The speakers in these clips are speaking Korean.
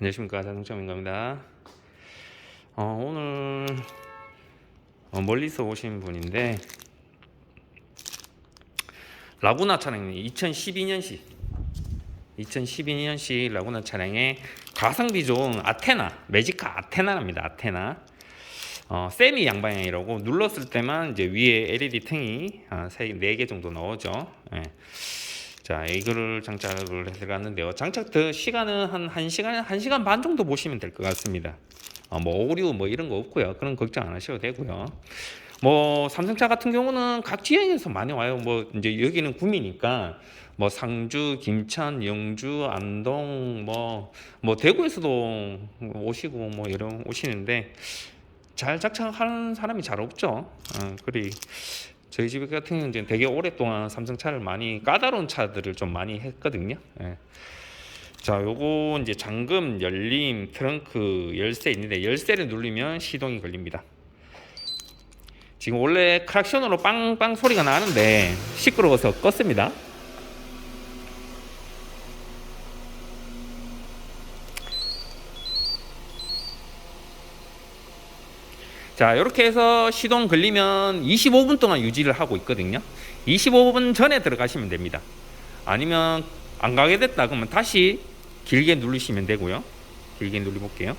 안녕하십니까 자동차 민가입니다. 어, 오늘 어, 멀리서 오신 분인데 라구나 차량이 2012년식 2012년식 라구나 차량에 가성비 좋은 아테나 매지카 아테나랍니다. 아테나 어, 세미 양방향이라고 눌렀을 때만 이제 위에 LED 탱이 아, 4개 정도 나오죠. 예. 자, 이거를 장착을 해서 갔는데요. 장착 더 시간은 한 1시간, 1시간 반 정도 보시면 될 것 같습니다. 어, 뭐 오류 뭐 이런 거 없고요. 그런 걱정 안 하셔도 되고요. 뭐 삼성차 같은 경우는 각 지역에서 많이 와요. 뭐 이제 여기는 구미니까 뭐 상주, 김천, 영주, 안동 뭐뭐 대구에서도 오시고 뭐 여러 오시는데 잘 장착하는 사람이 잘 없죠. 어, 그리 저희 집 같은 경우는 되게 오랫동안 삼성차를 많이 까다로운 차들을 좀 많이 했거든요. 예. 자, 요거 이제 잠금, 열림, 트렁크, 열쇠 있는데 열쇠를 누르면 시동이 걸립니다. 지금 원래 크락션으로 빵빵 소리가 나는데 시끄러워서 껐습니다. 자, 이렇게 해서 시동 걸리면 25분 동안 유지를 하고 있거든요. 25분 전에 들어가시면 됩니다. 아니면 안 가게 됐다 그러면 다시 길게 누르시면 되고요. 길게 눌러 볼게요.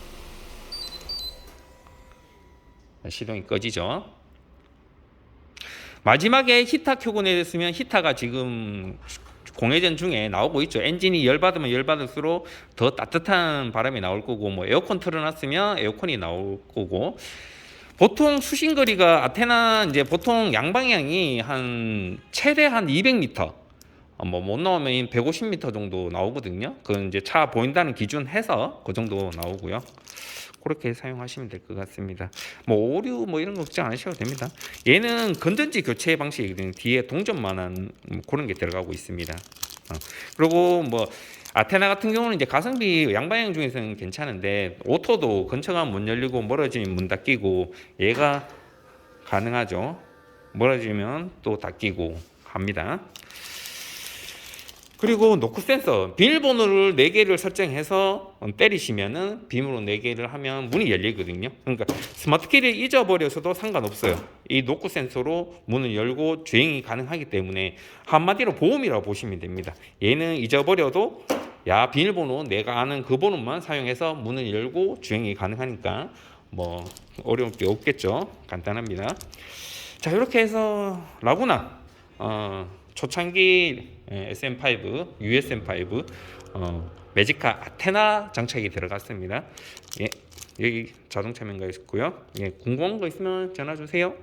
시동이 꺼지죠. 마지막에 히타 켜고 내렸으면 히타가 지금 공회전 중에 나오고 있죠. 엔진이 열받으면 열받을수록 더 따뜻한 바람이 나올 거고, 뭐 에어컨 틀어놨으면 에어컨이 나올 거고, 보통 수신거리가 아테나 이제 보통 양방향이 한 최대 한 200m 뭐못 나오면 150m 정도 나오거든요. 그건 이제 차 보인다는 기준 해서 그 정도 나오고요. 그렇게 사용하시면 될 것 같습니다. 뭐 오류 뭐 이런 거 걱정 안 하셔도 됩니다. 얘는 건전지 교체 방식이거든요. 뒤에 동전만한 그런 게 들어가고 있습니다. 어. 그리고 뭐 아테나 같은 경우는 이제 가성비 양방향 중에서는 괜찮은데 오토도 근처가면 문 열리고 멀어지면 문 닫히고 얘가 가능하죠. 멀어지면 또 닫히고 합니다. 그리고 노크 센서 비밀번호를 4개를 설정해서 때리시면은 비밀번호 4개를 하면 문이 열리거든요. 그러니까 스마트 키를 잊어버려서도 상관없어요. 이 노크 센서로 문을 열고 주행이 가능하기 때문에 한마디로 보험이라고 보시면 됩니다. 얘는 잊어버려도 야 비밀번호 내가 아는 그 번호만 사용해서 문을 열고 주행이 가능하니까 뭐 어려울 게 없겠죠. 간단합니다. 자 이렇게 해서 라구나 어, 초창기 예, SM5, USM5 어, 매지카 아테나 장착이 들어갔습니다. 예, 여기 자동차 명가 있고요. 예, 궁금한 거 있으면 전화 주세요.